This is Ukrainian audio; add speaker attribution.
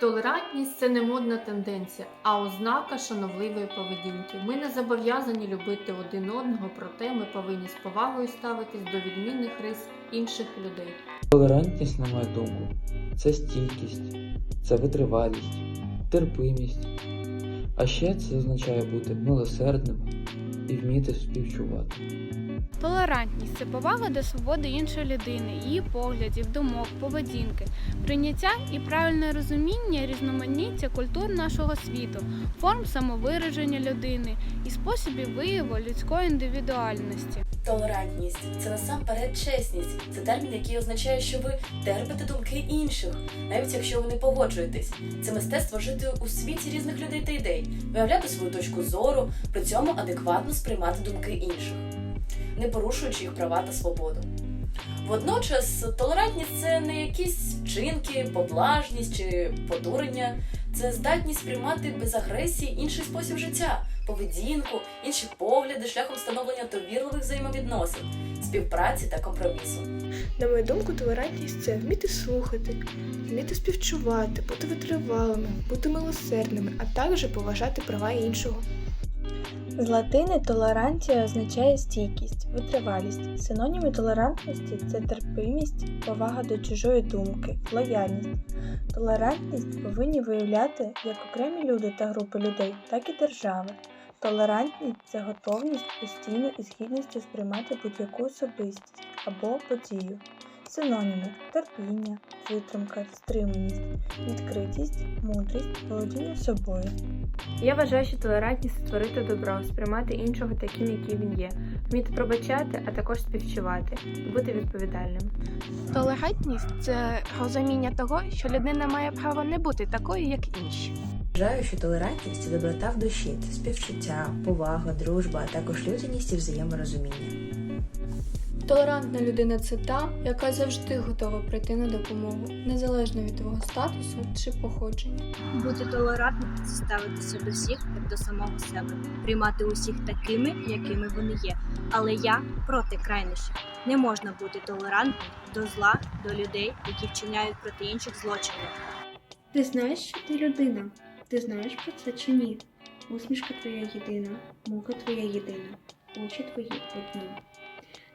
Speaker 1: Толерантність це не модна тенденція, а ознака шановливої поведінки. Ми не зобов'язані любити один одного, проте ми повинні з повагою ставитись до відмінних рис інших людей.
Speaker 2: Толерантність, на мою думку, це стійкість, це витривалість, терпимість. А ще це означає бути милосердним і вміти співчувати.
Speaker 3: Толерантність це повага до свободи іншої людини, її поглядів, думок, поведінки, прийняття і правильне розуміння різноманіття культур нашого світу, форм самовираження людини і способів вияву людської індивідуальності.
Speaker 4: Толерантність це насамперед чесність. Це термін, який означає, що ви терпите думки інших, навіть якщо ви не погоджуєтесь. Це мистецтво жити у світі різних людей та ідей, виявляти свою точку зору, при цьому адекватно сприймати думки інших, не порушуючи їх права та свободу. Водночас, толерантність це не якісь вчинки, поблажність чи подурення, це здатність сприймати без агресії інший спосіб життя, поведінку, інші погляди шляхом встановлення довірливих взаємовідносин, співпраці та компромісу.
Speaker 5: На мою думку, толерантність це вміти слухати, вміти співчувати, бути витривалими, бути милосердними, а також поважати права іншого.
Speaker 6: З латини толерантія означає стійкість, витривалість. Синоніми толерантності це терпимість, повага до чужої думки, лояльність. Толерантність повинні виявляти як окремі люди та групи людей, так і держави. Толерантність це готовність постійно і з гідністю сприймати будь-яку особистість або подію. Синоніми терпіння, витримка, стриманість, відкритість, мудрість, володіння собою.
Speaker 7: Я вважаю, що толерантність це творити добро, сприймати іншого таким, який він є, вміти пробачати, а також співчувати, бути відповідальним.
Speaker 3: Толерантність це розуміння того, що людина має право не бути такою, як інші.
Speaker 8: Вважаю, що толерантність це доброта в душі, це співчуття, повага, дружба, а також людяність і взаєморозуміння.
Speaker 9: Толерантна людина це та, яка завжди готова прийти на допомогу, незалежно від твого статусу чи походження.
Speaker 10: Бути толерантним це ставитися до всіх як до самого себе, приймати усіх такими, якими вони є. Але я проти крайнощів. Не можна бути толерантним до зла, до людей, які вчиняють проти інших злочинів.
Speaker 11: Ти знаєш, що ти людина? Ти знаєш про це чи ні? Усмішка твоя єдина, мука твоя єдина, очі твої одні.